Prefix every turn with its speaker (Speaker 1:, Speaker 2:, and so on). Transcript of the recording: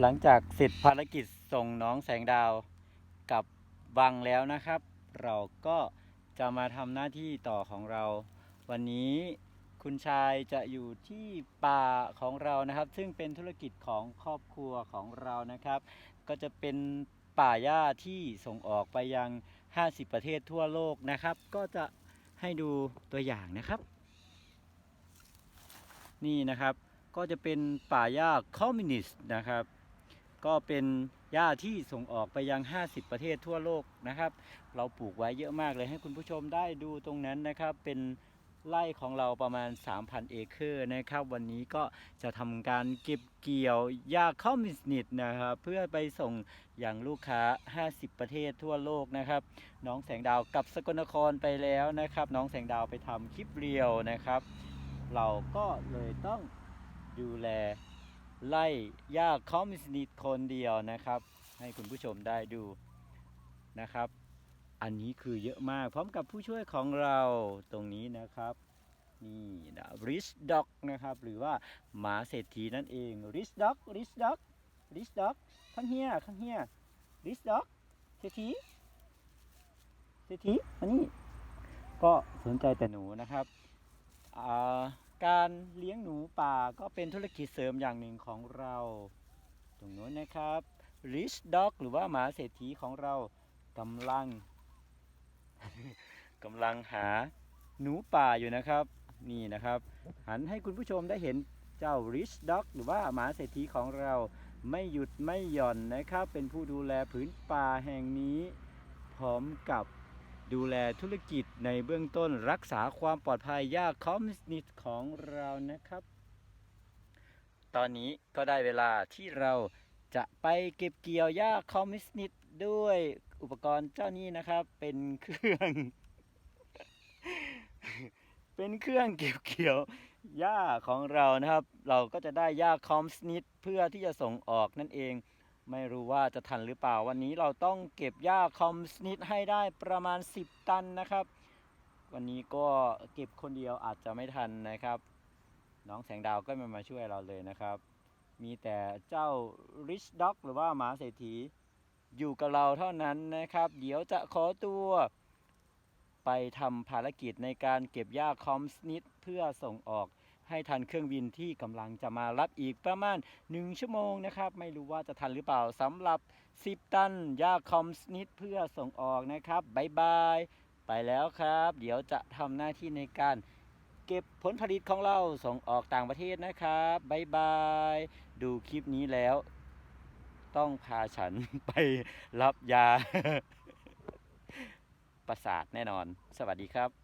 Speaker 1: หลังจากเสร็จภารกิจส่งน้องแสงดาวกับวังแล้วนะครับ เราก็จะมาทำหน้าที่ต่อของเรา วันนี้คุณชายจะอยู่ที่ป่าของเรานะครับ ซึ่งเป็นธุรกิจของครอบครัวของเรานะครับ ก็จะเป็นป่าหญ้าที่ส่งออกไปยัง 50 ประเทศทั่วโลกนะครับ ก็จะให้ดูตัวอย่างนะครับ นี่นะครับก็จะเป็นป่าหญ้าคอมมิวนิสต์นะครับ ก็เป็นหญ้าที่ส่งออกไปยัง 50 ประเทศทั่วโลกนะครับ เราปลูกไว้เยอะมากเลยให้คุณผู้ชมได้ดูตรงนั้นนะครับ เป็นไร่ของเราประมาณ 3,000 เอเคอร์นะครับ วันนี้ก็จะทำการเก็บเกี่ยวหญ้าคอมมิวนิสต์นะครับ เพื่อไปส่งอย่างลูกค้า 50 ประเทศทั่วโลกนะครับ น้องแสงดาวกลับสกลนครไปแล้วนะครับ น้องแสงดาวไปทำคลิปเรียวนะครับ เราก็เลยต้องดูแล ไล่หญ้าคอมมิวนิสต์คนเดียวนะครับ ให้คุณผู้ชมได้ดูนะครับ อันนี้คือเยอะมากพร้อมกับผู้ช่วยของเราตรงนี้นะครับ นี่นะริชด็อกนะครับ หรือว่าหมาเศรษฐีนั่นเองริชด็อกริชด็อกริชด็อกข้างเฮียข้างเฮียริชด็อกเศรษฐีเศรษฐีอันนี้ก็สนใจแต่หนูนะครับอ่า การเลี้ยงหนูป่าก็เป็นธุรกิจเสริมอย่างหนึ่งของเรา ตรงนู้นนะครับ rich dog หรือว่าหมาเศรษฐีของเรากำลังกำลังหาหนูป่าอยู่นะครับ นี่นะครับ หันให้คุณผู้ชมได้เห็นเจ้า rich dog หรือว่าหมาเศรษฐีของเราไม่หยุดไม่หย่อนนะครับ เป็นผู้ดูแลผืนป่าแห่งนี้พร้อมกับ ดูแลธุรกิจในเบื้องต้นรักษาความปลอดภัยยากคอมมิวนิตของเรานะครับ ตอนนี้ก็ได้เวลาที่เราจะไปเก็บเกี่ยวหญ้าคอมมิวนิตด้วยอุปกรณ์เจ้านี้นะครับ เป็นเครื่อง เป็นเครื่องเก็บเกี่ยวหญ้าของเรานะครับ เราก็จะได้หญ้าคอมมิวนิตเพื่อที่จะส่งออกนั่นเอง ไม่รู้ว่าจะทันหรือเปล่าวันนี้เราต้องเก็บหญ้าคอมมิวนิสต์ให้ได้ประมาณ 10 ตันนะครับ วันนี้ก็เก็บคนเดียวอาจจะไม่ทันนะครับ น้องแสงดาวก็ไม่มาช่วยเราเลยนะครับ มีแต่เจ้า Rich Dog หรือว่าหมาเศรษฐีอยู่กับเราเท่านั้นนะครับ เดี๋ยวจะขอตัวไปทำภารกิจในการเก็บหญ้าคอมสนิทเพื่อส่งออก ให้ทันเครื่องบินที่กำลังจะมารับอีกประมาณ 1 ชั่วโมงนะครับ ไม่รู้ว่าจะทันหรือเปล่าสำหรับ 10 ตันหญ้าคอมสนิทเพื่อส่งออกนะครับบายบาย ไปแล้วครับ เดี๋ยวจะทำหน้าที่ในการเก็บผลผลิตของเราส่งออกต่างประเทศนะครับบายบาย ดูคลิปนี้แล้ว ต้องพาฉันไปรับยาประสาทแน่นอน สวัสดีครับ